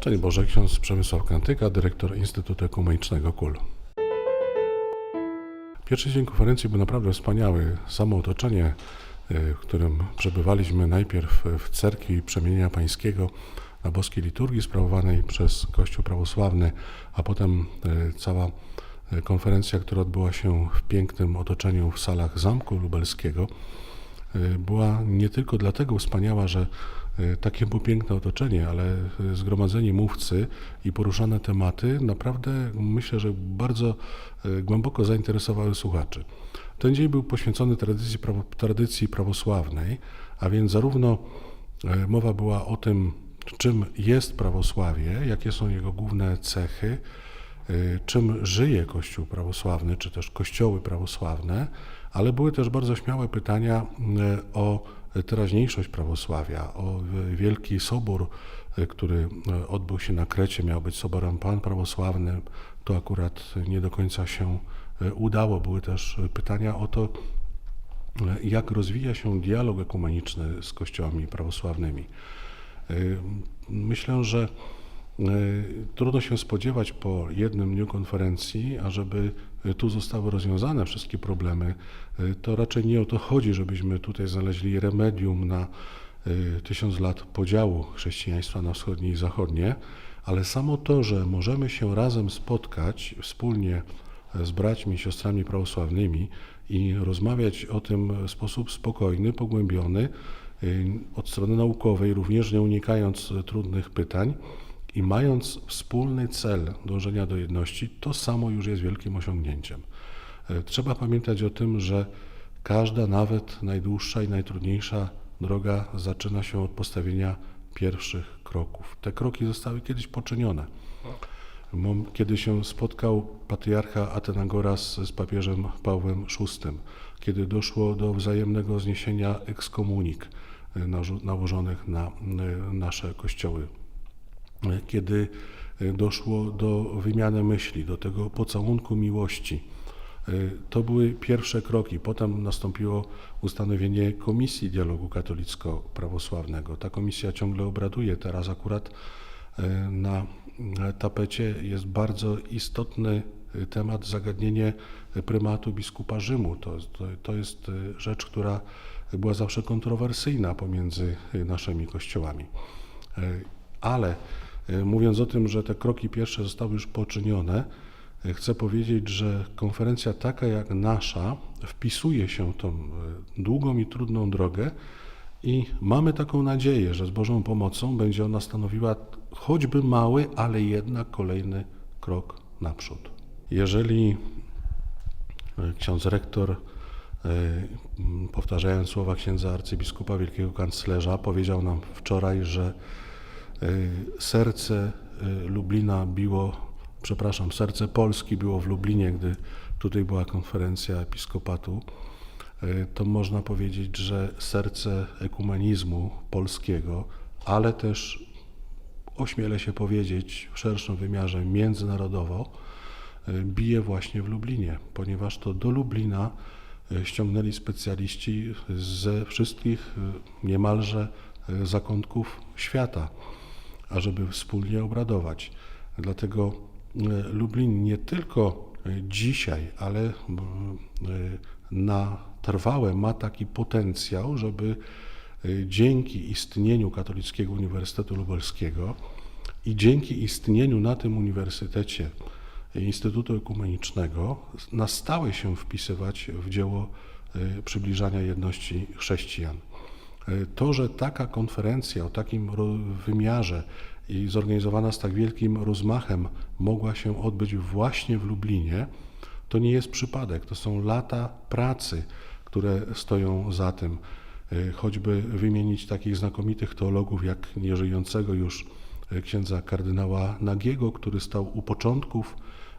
Szczęść Boże, ksiądz Przemysław Kantyka, dyrektor Instytutu Ekumenicznego KUL. Pierwszy dzień konferencji był naprawdę wspaniały. Samo otoczenie, y, w którym przebywaliśmy najpierw w cerkwi Przemienienia Pańskiego na boskiej liturgii sprawowanej przez Kościół Prawosławny, a potem y, cała y, konferencja, która odbyła się w pięknym otoczeniu w salach Zamku Lubelskiego, była nie tylko dlatego wspaniała, że takie było piękne otoczenie, ale y, zgromadzeni mówcy i poruszane tematy naprawdę myślę, że bardzo y, głęboko zainteresowały słuchaczy. Ten dzień był poświęcony tradycji, prawo, tradycji prawosławnej, a więc zarówno y, mowa była o tym, czym jest prawosławie, jakie są jego główne cechy, y, czym żyje Kościół prawosławny, czy też kościoły prawosławne, ale były też bardzo śmiałe pytania y, o teraźniejszość prawosławia, o wielki sobór, y, który y, odbył się na Krecie, miał być soborem pan prawosławnym. To akurat nie do końca się y, udało. Były też pytania o to, jak rozwija się dialog ekumeniczny z kościołami prawosławnymi. Myślę, że trudno się spodziewać po jednym dniu konferencji, ażeby y, tu zostały rozwiązane wszystkie problemy. Y, To raczej nie o to chodzi, żebyśmy tutaj znaleźli remedium na y, tysiąc lat podziału chrześcijaństwa na wschodnie i zachodnie, ale samo to, że możemy się razem spotkać wspólnie z braćmi i siostrami prawosławnymi i rozmawiać o tym w sposób spokojny, pogłębiony, y, od strony naukowej, również nie unikając y, trudnych pytań i mając wspólny cel dążenia do jedności, to samo już jest wielkim osiągnięciem. Y, Trzeba pamiętać o tym, że każda, nawet najdłuższa i najtrudniejsza droga zaczyna się od postawienia pierwszych kroków. Te kroki zostały kiedyś poczynione. Kiedy się spotkał patriarcha Atenagoras z papieżem Pawłem VI, kiedy doszło do wzajemnego zniesienia ekskomunik narzu- nałożonych na y, nasze kościoły, kiedy y, doszło do wymiany myśli, do tego pocałunku miłości. Y, To były pierwsze kroki. Potem nastąpiło ustanowienie Komisji Dialogu Katolicko-Prawosławnego. Ta komisja ciągle obraduje. Teraz akurat y, na tapecie jest bardzo istotny temat, zagadnienie prymatu biskupa Rzymu. To, to, to jest rzecz, która była zawsze kontrowersyjna pomiędzy naszymi kościołami. Ale mówiąc o tym, że te kroki pierwsze zostały już poczynione, y, chcę powiedzieć, że konferencja taka jak nasza wpisuje się tą y, długą i trudną drogę i mamy taką nadzieję, że z Bożą pomocą będzie ona stanowiła choćby mały, ale jednak kolejny krok naprzód. Jeżeli e, ksiądz rektor, e, powtarzając słowa księdza arcybiskupa wielkiego kanclerza, powiedział nam wczoraj, że e, serce e, Lublina biło, przepraszam, serce Polski było w Lublinie, gdy tutaj była konferencja episkopatu, e, to można powiedzieć, że serce ekumenizmu polskiego, ale też ośmielę się powiedzieć w szerszym wymiarze międzynarodowo, bije właśnie w Lublinie, ponieważ to do Lublina ściągnęli specjaliści ze wszystkich niemalże zakątków świata, ażeby wspólnie obradować. Dlatego e, Lublin nie tylko e, dzisiaj, ale e, na trwałe ma taki potencjał, żeby dzięki istnieniu Katolickiego Uniwersytetu Lubelskiego i dzięki istnieniu na tym uniwersytecie Instytutu Ekumenicznego na stałe się wpisywać w dzieło przybliżania jedności chrześcijan. E, To, że taka konferencja o takim wymiarze i zorganizowana z tak wielkim rozmachem mogła się odbyć właśnie w Lublinie, to nie jest przypadek. To są lata pracy, które stoją za tym. E, Choćby wymienić takich znakomitych teologów jak nieżyjącego już e, księdza kardynała Nagiego, który stał u początków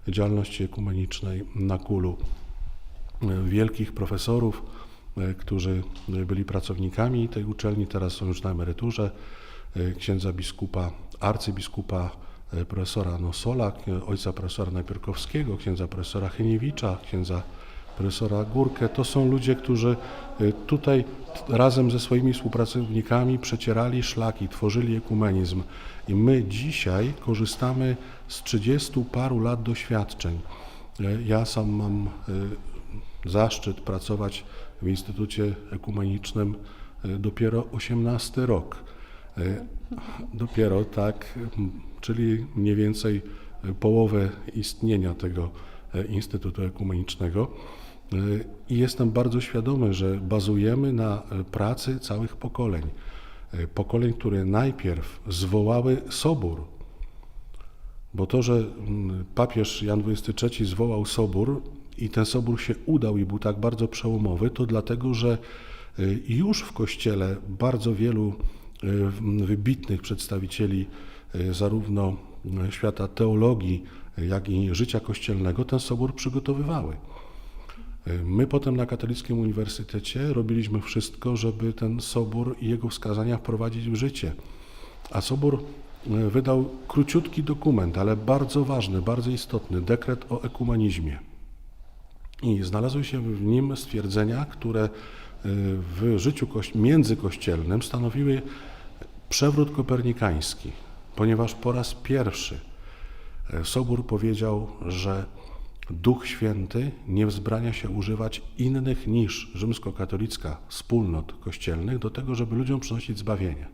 działalności ekumenicznej na Kulu wielkich profesorów, którzy e, byli pracownikami tej uczelni, teraz są już na emeryturze, e, księdza biskupa, arcybiskupa e, profesora Nosola, ojca profesora Najpierkowskiego, księdza profesora Chyniewicza, księdza profesora Górkę. To są ludzie, którzy tutaj razem ze swoimi współpracownikami przecierali szlaki, tworzyli ekumenizm. I my dzisiaj korzystamy z 30 paru lat doświadczeń. Ja sam mam zaszczyt pracować w Instytucie Ekumenicznym y, dopiero 18 rok. Y, Dopiero tak, czyli mniej więcej y, połowę istnienia tego Instytutu Ekumenicznego. I jestem bardzo świadomy, że bazujemy na pracy całych pokoleń. Pokoleń, które najpierw zwołały sobór, bo to, że papież Jan XXIII zwołał sobór i ten sobór się udał i był tak bardzo przełomowy, to dlatego, że y, już w Kościele bardzo wielu y, wybitnych przedstawicieli y, zarówno świata teologii, jak i życia kościelnego ten sobór przygotowywały. My potem na Katolickim Uniwersytecie robiliśmy wszystko, żeby ten sobór i jego wskazania wprowadzić w życie. A Sobór wydał króciutki dokument, ale bardzo ważny, bardzo istotny, dekret o ekumenizmie. I znalazły się w nim stwierdzenia, które e, w życiu koś- międzykościelnym stanowiły przewrót kopernikański, ponieważ po raz pierwszy e, Sobór powiedział, że Duch Święty nie wzbrania się używać innych niż rzymskokatolicka wspólnot kościelnych do tego, żeby ludziom przynosić zbawienie.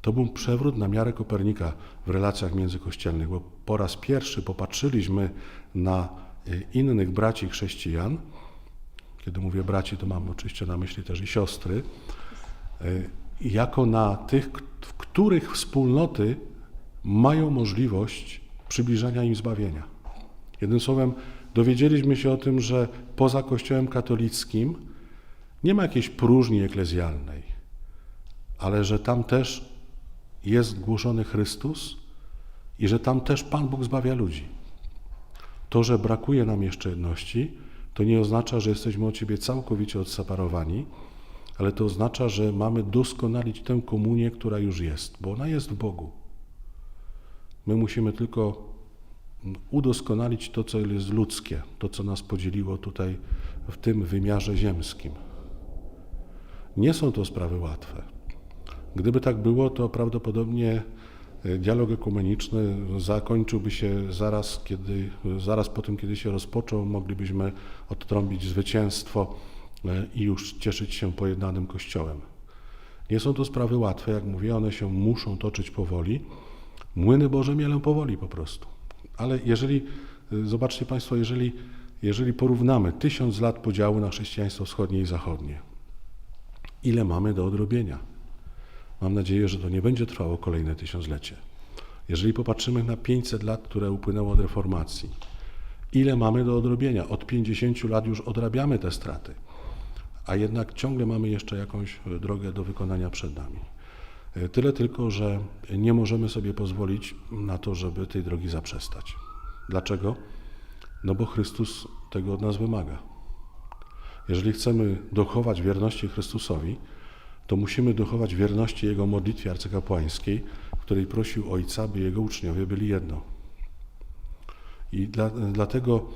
To był przewrót na miarę Kopernika w relacjach międzykościelnych, bo po raz pierwszy popatrzyliśmy na y, innych braci chrześcijan. Kiedy mówię braci, to mam oczywiście na myśli też i siostry, y, jako na tych, w których wspólnoty mają możliwość przybliżania im zbawienia. Jednym słowem, dowiedzieliśmy się o tym, że poza Kościołem katolickim nie ma jakiejś próżni eklezjalnej, ale że tam też jest głoszony Chrystus i że tam też Pan Bóg zbawia ludzi. To, że brakuje nam jeszcze jedności, to nie oznacza, że jesteśmy od siebie całkowicie odseparowani, ale to oznacza, że mamy doskonalić tę komunię, która już jest, bo ona jest w Bogu. My musimy tylko udoskonalić to, co jest ludzkie, to, co nas podzieliło tutaj w tym wymiarze ziemskim. Nie są to sprawy łatwe. Gdyby tak było, to prawdopodobnie dialog ekumeniczny zakończyłby się zaraz, kiedy, zaraz po tym, kiedy się rozpoczął, moglibyśmy odtrąbić zwycięstwo e, i już cieszyć się pojednanym Kościołem. Nie są to sprawy łatwe, jak mówię, one się muszą toczyć powoli. Młyny Boże mielą powoli po prostu. Ale jeżeli, y, zobaczcie Państwo, jeżeli, jeżeli porównamy tysiąc lat podziału na chrześcijaństwo wschodnie i zachodnie, ile mamy do odrobienia? Mam nadzieję, że to nie będzie trwało kolejne tysiąclecie. Jeżeli popatrzymy na 500 lat, które upłynęło od reformacji, ile mamy do odrobienia? Od 50 lat już odrabiamy te straty, a jednak ciągle mamy jeszcze jakąś e, drogę do wykonania przed nami. E, Tyle tylko, że nie możemy sobie pozwolić na to, żeby tej drogi zaprzestać. Dlaczego? No bo Chrystus tego od nas wymaga. Jeżeli chcemy dochować wierności Chrystusowi, to musimy dochować wierności Jego modlitwie arcykapłańskiej, w której prosił Ojca, by Jego uczniowie byli jedno. I dla, dlatego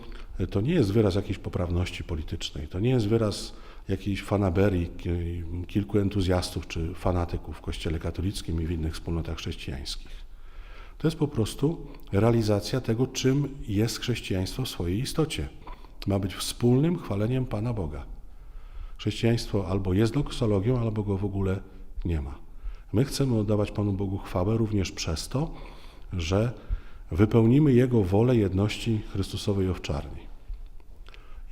to nie jest wyraz jakiejś poprawności politycznej, to nie jest wyraz jakiejś fanaberii ki- kilku entuzjastów czy fanatyków w Kościele katolickim i w innych wspólnotach chrześcijańskich. To jest po prostu realizacja tego, czym jest chrześcijaństwo w swojej istocie. Ma być wspólnym chwaleniem Pana Boga. Chrześcijaństwo albo jest doksologią, albo go w ogóle nie ma. My chcemy oddawać Panu Bogu chwałę również przez to, że wypełnimy Jego wolę jedności Chrystusowej owczarni.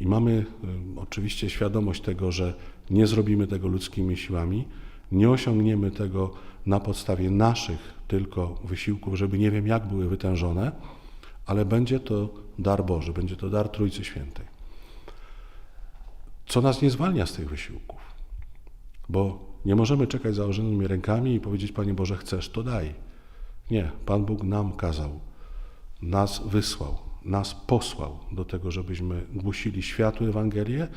I mamy y, oczywiście świadomość tego, że nie zrobimy tego ludzkimi siłami, nie osiągniemy tego na podstawie naszych tylko wysiłków, żeby nie wiem jak były wytężone, ale będzie to dar Boży, będzie to dar Trójcy Świętej. Co nas nie zwalnia z tych wysiłków, bo nie możemy czekać założonymi rękami i powiedzieć, Panie Boże, chcesz, to daj. Nie, Pan Bóg nam kazał, nas wysłał, nas posłał do tego, żebyśmy głosili światu Ewangelię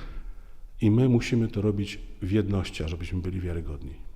i my musimy to robić w jedności, ażebyśmy byli wiarygodni.